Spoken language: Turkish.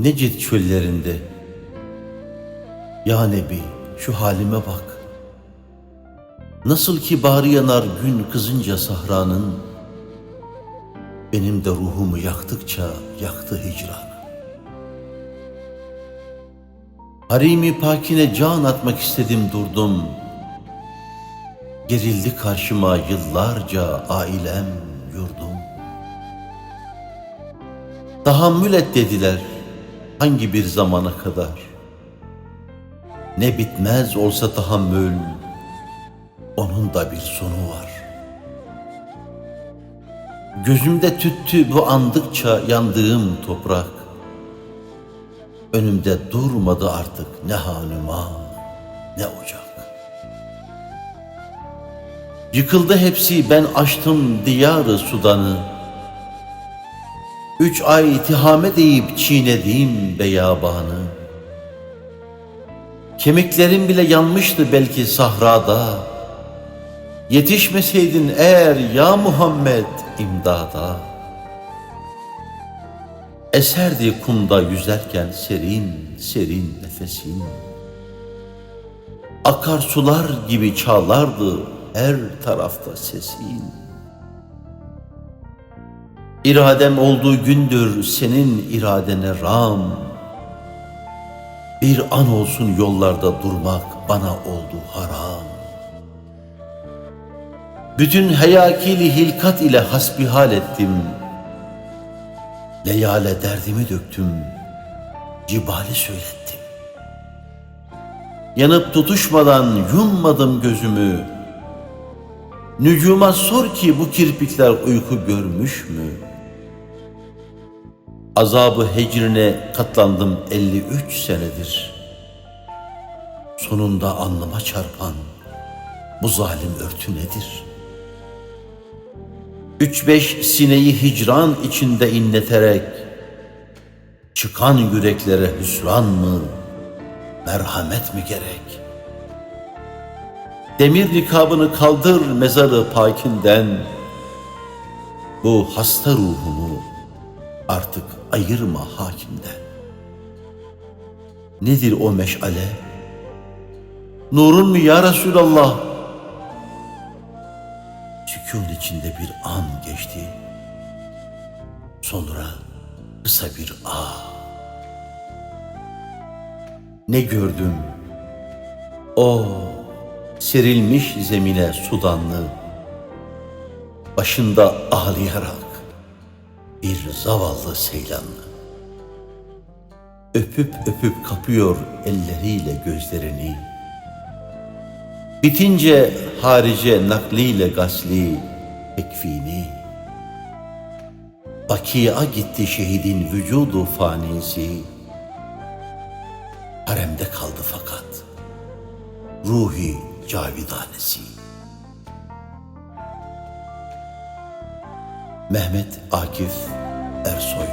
Necid çöllerinde? Ya Nebi şu halime bak. Nasıl ki bari yanar gün kızınca sahranın Benim de ruhumu yaktıkça yaktı hicran. Harimi pakine can atmak istedim durdum. Gerildi karşıma yıllarca ailem yurdum. Tahammül et dediler hangi bir zamana kadar? Ne bitmez olsa tahammül onun da bir sonu var. Gözümde tüttü bu andıkça yandığım toprak. Önümde durmadı artık ne hanıma ne ocak. Yıkıldı hepsi ben açtım diyarı sudanı Üç ay tihame deyip çiğnediğim beyabanı Kemiklerim bile yanmıştı belki sahrada. Yetişmeseydin eğer ya Muhammed imdada. Eserdi kumda yüzerken serin serin nefesin Akar sular gibi çağlardı her tarafta sesin İradem olduğu gündür senin iradene ram. Bir an olsun yollarda durmak bana oldu haram. Bütün heyakili hilkat ile hasbihal ettim. Leyale derdimi döktüm Cibali söylettim. Yanıp tutuşmadan yummadım gözümü. Nücuma sor ki bu kirpikler uyku görmüş mü? Azabı hecrine katlandım 53 senedir. Sonunda alnıma çarpan bu zalim örtü nedir? Üç beş sineyi hicran içinde inleterek çıkan yüreklere hüsran mı, merhamet mi gerek? Demir nikabını kaldır mezarı pakinden. Bu hasta ruhumu artık ayırma hakimden. Nedir o meşale? Nurun mu ya Resulallah? Sükun içinde bir an geçti. Sonra kısa bir ah. Ne gördüm? O serilmiş zemine sudanlı, başında ağlayarak bir zavallı seylanlı. Öpüp öpüp kapıyor elleriyle gözlerini. Bitince harice nakliyle gasli tekfini. Bakiya gitti şehidin vücudu fanisi. Haremde kaldı fakat ruhi cavidanesi. Mehmet Akif Ersoy.